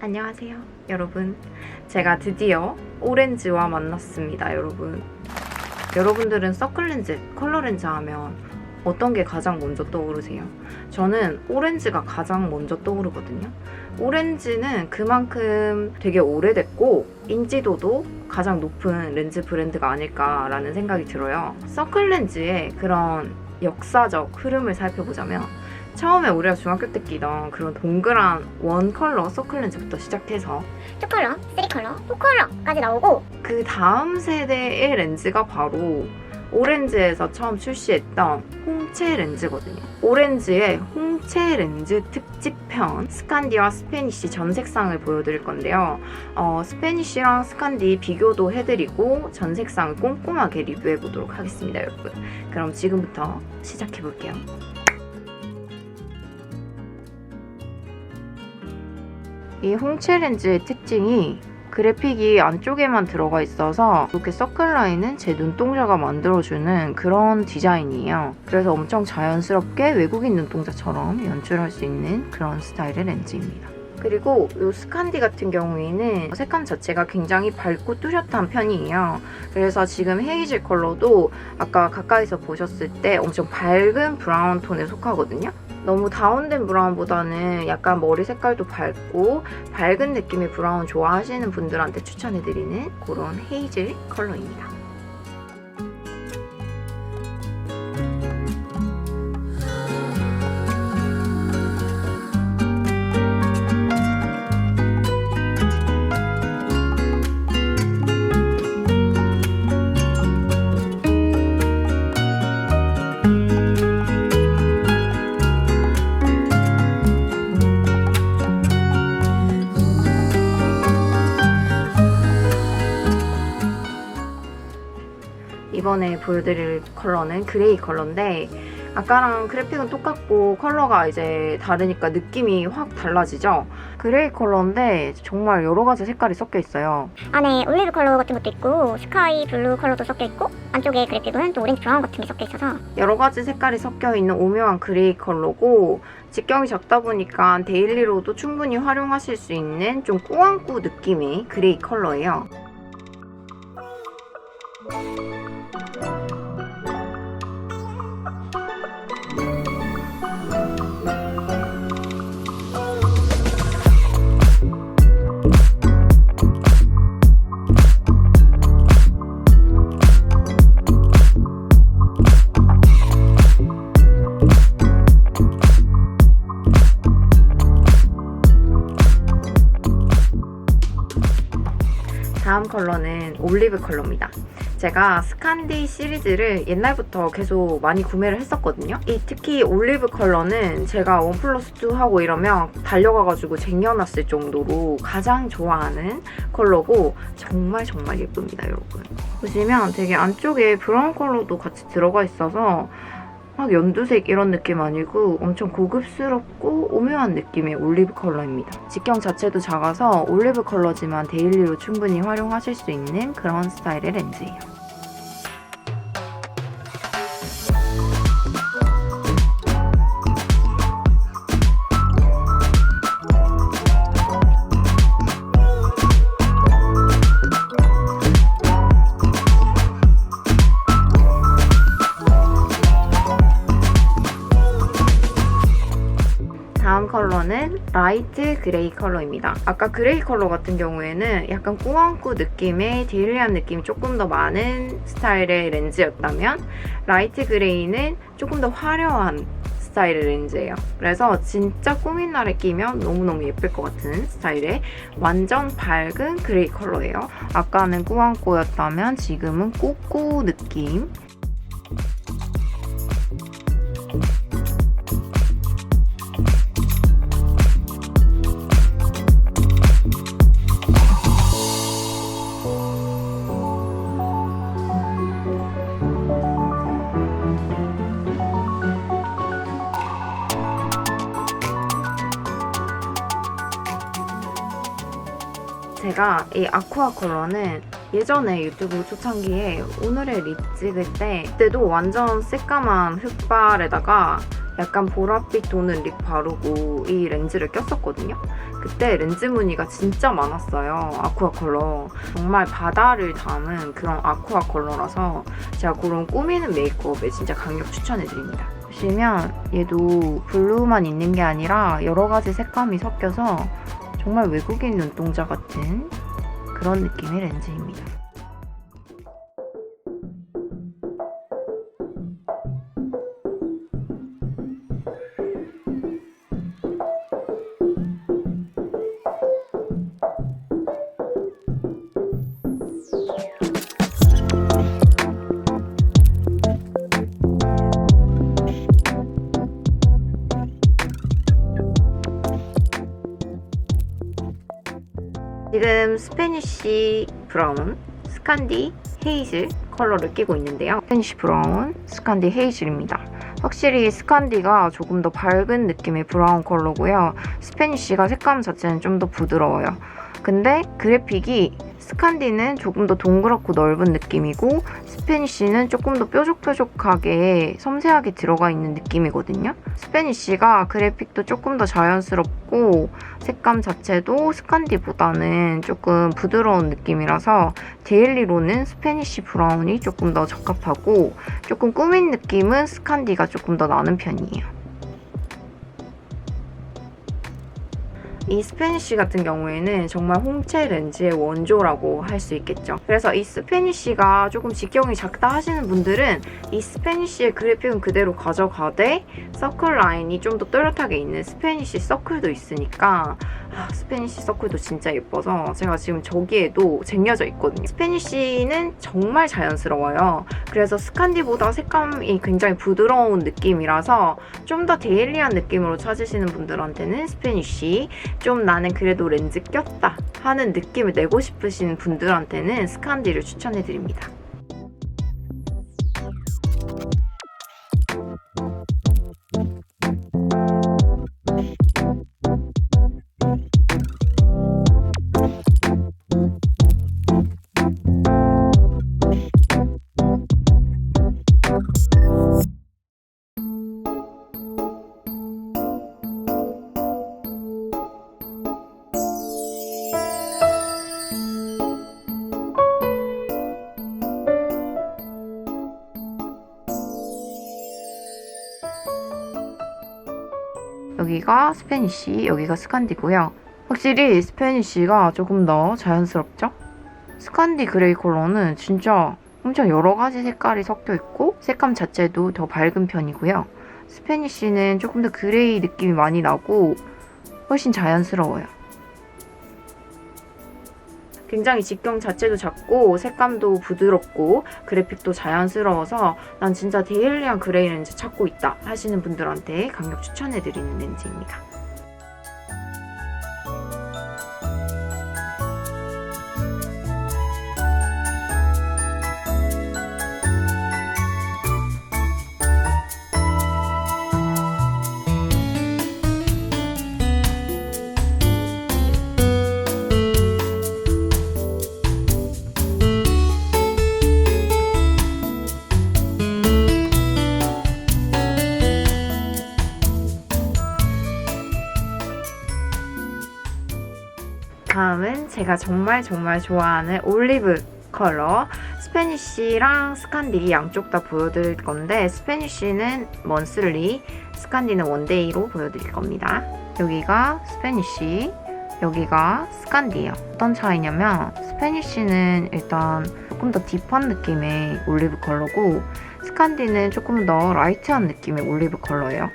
안녕하세요, 여러분. 제가 드디어 오렌지와 만났습니다, 여러분. 여러분들은 서클렌즈, 컬러렌즈 하면 어떤 게 가장 먼저 떠오르세요? 저는 오렌지가 가장 먼저 떠오르거든요. 오렌지는 그만큼 되게 오래됐고 인지도도 가장 높은 렌즈 브랜드가 아닐까라는 생각이 들어요. 서클렌즈의 그런 역사적 흐름을 살펴보자면 처음에 우리가 중학교 때 끼던 그런 동그란 원 컬러 서클 렌즈부터 시작해서 2컬러, 3컬러, 4컬러까지 나오고 그 다음 세대의 렌즈가 바로 오렌지에서 처음 출시했던 홍채 렌즈거든요. 오렌지의 홍채 렌즈 특집편 스칸디와 스페니쉬 전 색상을 보여드릴 건데요. 어, 스페니쉬랑 스칸디 비교도 해드리고 전 색상을 꼼꼼하게 리뷰해보도록 하겠습니다, 여러분. 그럼 지금부터 시작해볼게요. 이 홍채 렌즈의 특징이 그래픽이 안쪽에만 들어가 있어서 이렇게 서클라인은 제 눈동자가 만들어주는 그런 디자인이에요. 그래서 엄청 자연스럽게 외국인 눈동자처럼 연출할 수 있는 그런 스타일의 렌즈입니다. 그리고 이 스칸디 같은 경우에는 색감 자체가 굉장히 밝고 뚜렷한 편이에요. 그래서 지금 헤이즐 컬러도 아까 가까이서 보셨을 때 엄청 밝은 브라운 톤에 속하거든요. 너무 다운된 브라운보다는 약간 머리 색깔도 밝고 밝은 느낌의 브라운 좋아하시는 분들한테 추천해드리는 그런 헤이즐 컬러입니다. 이번에 보여드릴 컬러는 그레이 컬러인데 아까랑 그래픽은 똑같고 컬러가 이제 다르니까 느낌이 확 달라지죠? 그레이 컬러인데 정말 여러 가지 색깔이 섞여 있어요. 안에 올리브 컬러 같은 것도 있고 스카이 블루 컬러도 섞여 있고 안쪽에 그래픽은 또 오렌지 브라운 같은 게 섞여 있어서 여러 가지 색깔이 섞여 있는 오묘한 그레이 컬러고 직경이 작다 보니까 데일리로도 충분히 활용하실 수 있는 좀 꾸안꾸 느낌의 그레이 컬러예요. 컬러는 올리브 컬러입니다. 제가 스칸디 시리즈를 옛날부터 계속 많이 구매를 했었거든요. 이 특히 올리브 컬러는 제가 원 플러스 2 하고 이러면 달려가가지고 쟁여놨을 정도로 가장 좋아하는 컬러고 정말 정말 예쁩니다, 여러분. 보시면 되게 안쪽에 브라운 컬러도 같이 들어가 있어서 막 연두색 이런 느낌 아니고 엄청 고급스럽고 오묘한 느낌의 올리브 컬러입니다. 직경 자체도 작아서 올리브 컬러지만 데일리로 충분히 활용하실 수 있는 그런 스타일의 렌즈예요. 라이트 그레이 컬러입니다. 아까 그레이 컬러 같은 경우에는 약간 꾸안꾸 느낌의 데일리한 느낌이 조금 더 많은 스타일의 렌즈였다면 라이트 그레이는 조금 더 화려한 스타일의 렌즈예요. 그래서 진짜 꾸민 날에 끼면 너무너무 예쁠 것 같은 스타일의 완전 밝은 그레이 컬러예요. 아까는 꾸안꾸였다면 지금은 꾸꾸 느낌. 제가 이 아쿠아 컬러는 예전에 유튜브 초창기에 오늘의 립 찍을 때 그때도 완전 새까만 흑발에다가 약간 보랏빛 도는 립 바르고 이 렌즈를 꼈었거든요. 그때 렌즈 무늬가 진짜 많았어요. 아쿠아 컬러. 정말 바다를 담은 그런 아쿠아 컬러라서 제가 그런 꾸미는 메이크업에 진짜 강력 추천해드립니다. 보시면 얘도 블루만 있는 게 아니라 여러 가지 색감이 섞여서 정말 외국인 눈동자 같은 그런 느낌의 렌즈입니다. 스페니쉬 브라운, 스칸디 헤이즐 컬러를 끼고 있는데요. 스페니쉬 브라운, 스칸디 헤이즐입니다. 확실히 스칸디가 조금 더 밝은 느낌의 브라운 컬러고요. 스페니쉬가 색감 자체는 좀 더 부드러워요. 근데 그래픽이 스칸디는 조금 더 동그랗고 넓은 느낌이고 스페니쉬는 조금 더 뾰족뾰족하게 섬세하게 들어가 있는 느낌이거든요. 스페니쉬가 그래픽도 조금 더 자연스럽고 색감 자체도 스칸디보다는 조금 부드러운 느낌이라서 데일리로는 스페니쉬 브라운이 조금 더 적합하고 조금 꾸민 느낌은 스칸디가 조금 더 나는 편이에요. 이 스페니쉬 같은 경우에는 정말 홍채 렌즈의 원조라고 할 수 있겠죠. 그래서 이 스페니쉬가 조금 직경이 작다 하시는 분들은 이 스페니쉬의 그래픽은 그대로 가져가되 서클 라인이 좀 더 또렷하게 있는 스페니쉬 서클도 있으니까 아, 스페니쉬 서클도 진짜 예뻐서 제가 지금 저기에도 쟁여져 있거든요. 스페니쉬는 정말 자연스러워요. 그래서 스칸디보다 색감이 굉장히 부드러운 느낌이라서 좀 더 데일리한 느낌으로 찾으시는 분들한테는 스페니쉬 좀 나는 그래도 렌즈 꼈다 하는 느낌을 내고 싶으신 분들한테는 스칸디를 추천해드립니다. 여기가 스페니쉬, 여기가 스칸디고요. 확실히 스페니쉬가 조금 더 자연스럽죠? 스칸디 그레이 컬러는 진짜 엄청 여러 가지 색깔이 섞여 있고 색감 자체도 더 밝은 편이고요. 스페니쉬는 조금 더 그레이 느낌이 많이 나고 훨씬 자연스러워요. 굉장히 직경 자체도 작고 색감도 부드럽고 그래픽도 자연스러워서 난 진짜 데일리한 그레이 렌즈 찾고 있다 하시는 분들한테 강력 추천해드리는 렌즈입니다. 제가 정말 정말 좋아하는 올리브 컬러 스페니쉬랑 스칸디 양쪽 다 보여드릴 건데 스페니쉬는 먼슬리, 스칸디는 원데이로 보여드릴 겁니다. 여기가 스페니쉬, 여기가 스칸디예요. 어떤 차이냐면 스페니쉬는 일단 조금 더 딥한 느낌의 올리브 컬러고 스칸디는 조금 더 라이트한 느낌의 올리브 컬러예요.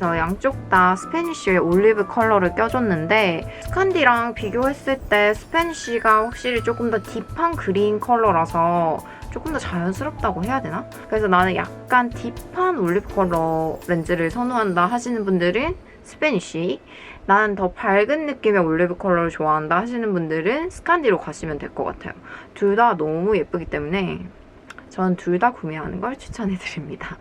양쪽 다 스페니쉬의 올리브 컬러를 껴줬는데 스칸디랑 비교했을 때 스페니쉬가 확실히 조금 더 딥한 그린 컬러라서 조금 더 자연스럽다고 해야 되나? 그래서 나는 약간 딥한 올리브 컬러 렌즈를 선호한다 하시는 분들은 스페니쉬 나는 더 밝은 느낌의 올리브 컬러를 좋아한다 하시는 분들은 스칸디로 가시면 될 것 같아요. 둘 다 너무 예쁘기 때문에 전 둘 다 구매하는 걸 추천해드립니다.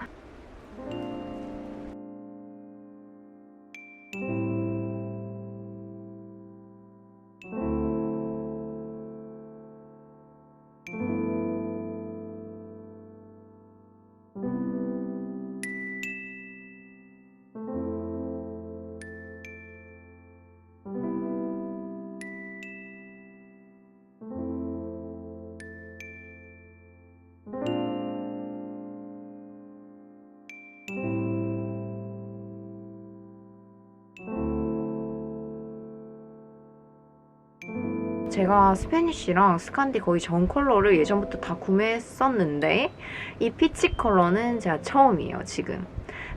제가 스페니쉬랑 스칸디 거의 전 컬러를 예전부터 다 구매했었는데 이 피치 컬러는 제가 처음이에요, 지금.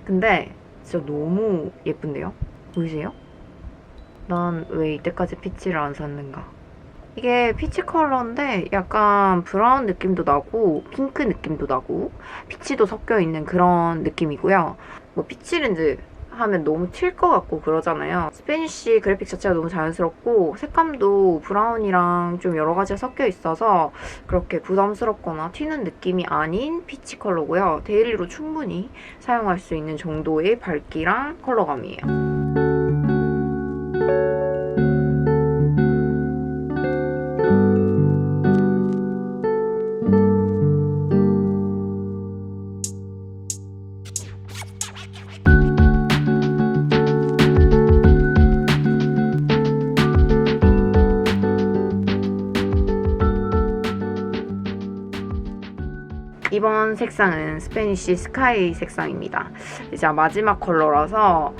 근데 진짜 너무 예쁜데요? 보이세요? 난 왜 이때까지 피치를 안 샀는가? 이게 피치 컬러인데 약간 브라운 느낌도 나고 핑크 느낌도 나고 피치도 섞여 있는 그런 느낌이고요. 뭐 피치 렌즈 하면 너무 튈 것 같고 그러잖아요. 스페니쉬 그래픽 자체가 너무 자연스럽고 색감도 브라운이랑 좀 여러 가지가 섞여 있어서 그렇게 부담스럽거나 튀는 느낌이 아닌 피치 컬러고요. 데일리로 충분히 사용할 수 있는 정도의 밝기랑 컬러감이에요. 이번 색상은 스페니쉬 스카이 색상입니다. 이제 마지막 컬러라서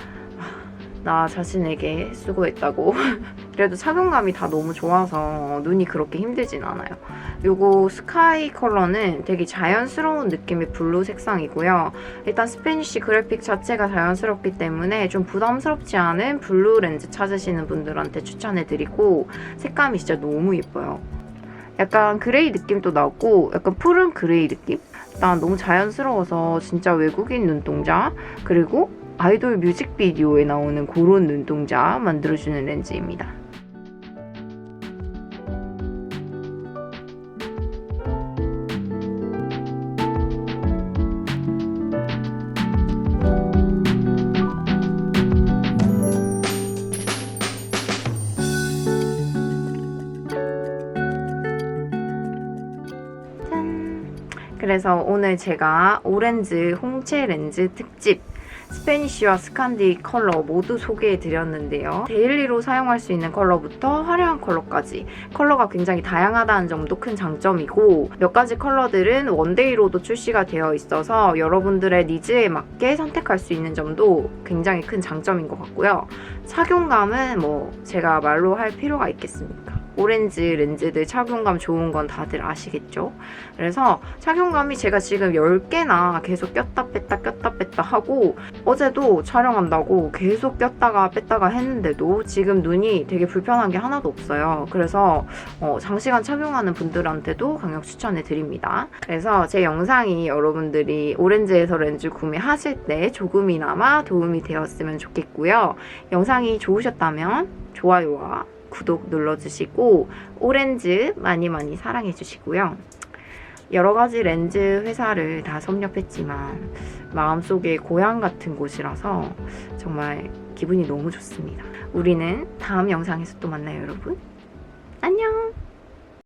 나 자신에게 수고했다고. 그래도 착용감이 다 너무 좋아서 눈이 그렇게 힘들진 않아요. 요거 스카이 컬러는 되게 자연스러운 느낌의 블루 색상이고요. 일단 스페니쉬 그래픽 자체가 자연스럽기 때문에 좀 부담스럽지 않은 블루 렌즈 찾으시는 분들한테 추천해드리고 색감이 진짜 너무 예뻐요. 약간 그레이 느낌도 나고 약간 푸른 그레이 느낌? 난 너무 자연스러워서 진짜 외국인 눈동자 그리고 아이돌 뮤직비디오에 나오는 그런 눈동자 만들어주는 렌즈입니다. 그래서 오늘 제가 오렌지 홍채 렌즈 특집 스페니쉬와 스칸디 컬러 모두 소개해 드렸는데요. 데일리로 사용할 수 있는 컬러부터 화려한 컬러까지 컬러가 굉장히 다양하다는 점도 큰 장점이고 몇 가지 컬러들은 원데이로도 출시가 되어 있어서 여러분들의 니즈에 맞게 선택할 수 있는 점도 굉장히 큰 장점인 것 같고요. 착용감은 뭐 제가 말로 할 필요가 있겠습니까? 오렌지 렌즈들 착용감 좋은 건 다들 아시겠죠? 그래서 착용감이 제가 지금 10개나 계속 꼈다 뺐다 꼈다 뺐다 하고 어제도 촬영한다고 계속 꼈다가 뺐다가 했는데도 지금 눈이 되게 불편한 게 하나도 없어요. 그래서 어, 장시간 착용하는 분들한테도 강력 추천해 드립니다. 그래서 제 영상이 여러분들이 오렌지에서 렌즈 구매하실 때 조금이나마 도움이 되었으면 좋겠고요. 영상이 좋으셨다면 좋아요와 구독 눌러주시고 오렌즈 많이 많이 사랑해주시고요. 여러 가지 렌즈 회사를 다 섭렵했지만 마음속에 고향 같은 곳이라서 정말 기분이 너무 좋습니다. 우리는 다음 영상에서 또 만나요, 여러분. 안녕!